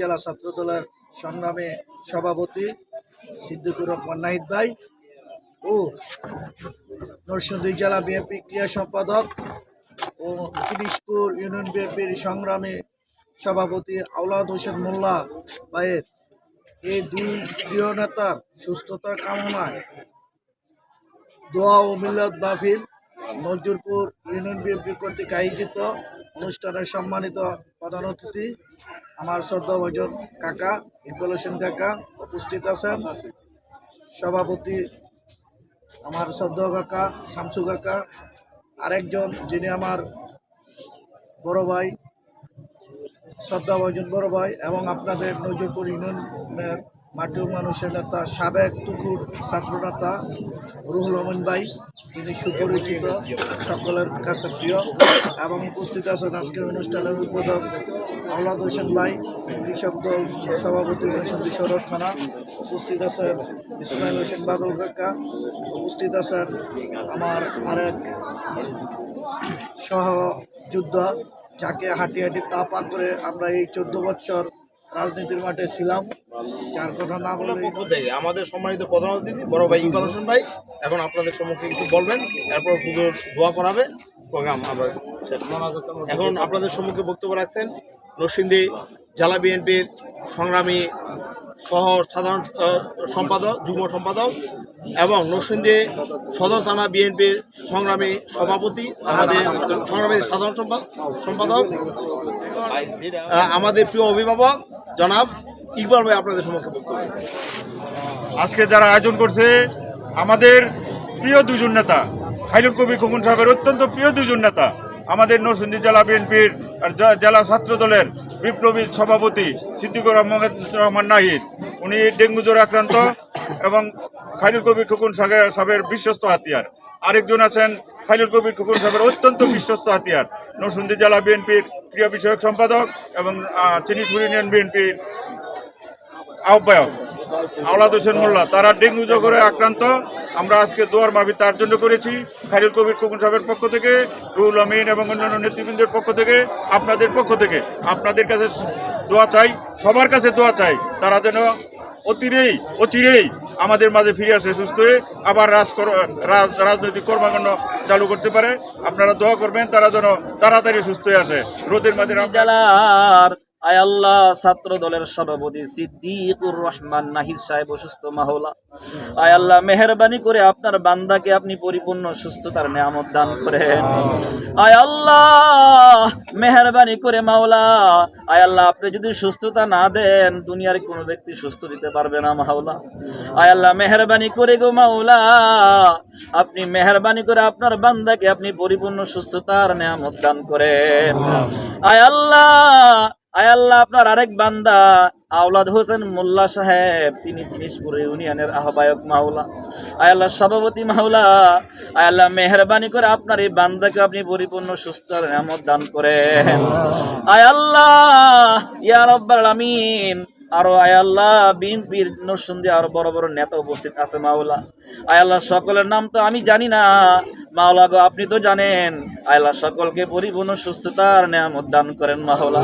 জেলা ছাত্র দলের সংগ্রামে সভাপতি সিদ্দিকুর রহমান নাহিদ ভাই ও নরসিংদী জেলা বিএনপি ক্রিয়া সম্পাদক ও তিরিশপুর ইউনিয়ন বিএনপির সংগ্রামী সভাপতি আওলাদ হোসেন মোল্লা ভাইয়ের। এই দুই প্রিয় নেতার সুস্থতার কামনায় দোয়া ও মিল্লাত মাহফিল নজরুলপুর ইউনিয়ন বিএনপি কর্তৃক আয়োজিত অনুষ্ঠানের সম্মানিত প্রধান অতিথি, আমার শ্রদ্ধাভাজন কাকা, ইকবাল হোসেন কাকা উপস্থিত আছেন। সভাপতি, আমার শ্রদ্ধা কাকা, শামসু কাকা, আরেকজন যিনি আমার বড় ভাই শ্রদ্ধাভাজন বড় ভাই এবং আপনাদের নজরপুর ইউনিয়নের মাটির মানুষের নেতা সাবেক তুকুর ছাত্র নেতা রুহুল রহমান ভাই। তিনি সুপরিচিত, সকলের কাছে প্রিয়। এবং উপস্থিত আছেন আজকের অনুষ্ঠানের উদ্বোধক আহ্লাদ হোসেন ভাই, কৃষক দল সভাপতি নৈশন্দী সদর থানা। উপস্থিত আছেন ইসমাইল হোসেন বাদল কাকা। উপস্থিত আছেন আমার আরেক সহযোদ্ধা, যাকে হাঁটি হাঁটি পা পা করে আমরা এই চোদ্দ বছর রাজনীতির মাঠে ছিলাম। যার কথা না বলে পক্ষ থেকে আমাদের সম্মানিত প্রধান অতিথি বড় ভাই ইকবাল হোসেন ভাই। এখন আপনাদের সম্মুখে কিছু বলবেন এরপর পুজোর দোয়া করাবে প্রোগ্রাম আমরা এখন আপনাদের সম্মুখে বক্তব্য রাখছেন নরসিংদী জেলা বিএনপির সংগ্রামী সহ সাধারণ সম্পাদক যুগ্ম সম্পাদক এবং নরসিংদী সদর থানা বিএনপির সংগ্রামী সভাপতি, আমাদের সংগ্রামী সাধারণ সম্পা- সম্পাদক আমাদের প্রিয় অভিভাবক, জনাব ইকবাল ভাই আপনাদের সম্মুখে বক্তব্য আজকে যারা আয়োজন করছে, আমাদের প্রিয় দুজন নেতা, খাইরুল কবি খোকন সাহেবের অত্যন্ত প্রিয় দুজন নেতা, আমাদের নরসিংদী জেলা বিএনপির জেলা ছাত্র দলের বিপ্লবী সভাপতি সিদ্দিকুর রহমান নাহিদ, উনি ডেঙ্গু জ্বরে আক্রান্ত এবং খাইরুল কবির খোকন সাহে- সাহেবের বিশ্বস্ত হাতিয়ার। আরেকজন আছেন খাইরুল কবির খোকন সাহেবের অত্যন্ত বিশ্বস্ত হাতিয়ার। নরসিংদী জেলা বিএনপির ক্রিয়া বিষয়ক সম্পাদক এবং চিনিসপুর ইউনিয়ন বিএনপির আহ্বায়ক আওলাদ হোসেন মোল্লা। তারা ডেঙ্গু জ্বরে আক্রান্ত। আমরা আজকে দোয়ার মাবি তার জন্য করেছি। খাইরুল কবির খোকন সাহেবের পক্ষ থেকে, রুহুল আমিন এবং অন্যান্য নেতৃবৃন্দের পক্ষ থেকে, আপনাদের পক্ষ থেকে, আপনাদের কাছে দোয়া চাই, সবার কাছে দোয়া চাই, তারা যেন অতিরেই অচিরেই আমাদের মাঝে ফিরে আসে সুস্থ হয়ে আবার রাজ রাজ রাজনৈতিক কর্মকাণ্ড চালু করতে পারে। আপনারা দোয়া করবেন তারা যেন তাড়াতাড়ি সুস্থ হয়ে আসে। রোদের মাঝে আয় আল্লাহ ছাত্র দলের সভাপতি সিদ্দিকুর রহমান নাহিদ সাহেব অসুস্থ মাহলা আয় আল্লাহ মেহরবানি করে আপনার বান্দাকে আপনি পরিপূর্ণ সুস্থতার নিয়ামত দান করেন। আয় আল্লাহ মেহরবানি করে মাওলা আয় আল্লাহ আপনি যদি সুস্থতা না দেন দুনিয়ার কোনো ব্যক্তি সুস্থ দিতে পারবে না মাওলা। আয় আল্লাহ মেহরবানি করে গো মাওলা আপনি মেহরবানি করে আপনার বান্দাকে আপনি পরিপূর্ণ সুস্থতার নিয়ামত দান করেন। আয় আল্লাহ আয় আল্লাহ, আপনার আরেক বান্দা, আওলাদ হোসেন মোল্লা সাহেব, তিনি জিনিসপুর ইউনিয়নের আহ্বায়ক মাওলা। আয় আল্লাহ, সভাপতি মাওলা, আয় আল্লাহ, মেহরবানি করে আপনার এই বান্দাকে আপনি পরিপূর্ণ, সুস্থ নিয়ামত দান করেন। আয় আল্লাহ, ইয়া আমিন। আরও আয় আল্লাহ, বিএনপির নরসুন্দি আরও বড় বড় নেতা উপস্থিত আছে মাওলা। আয় আল্লাহ, সকলের নাম তো আমি জানি না। মাওলা গো আপনি তো জানেন আয়লা সকলকে পরিপূর্ণ সুস্থতার নিয়ামত দান করেন মাওলা।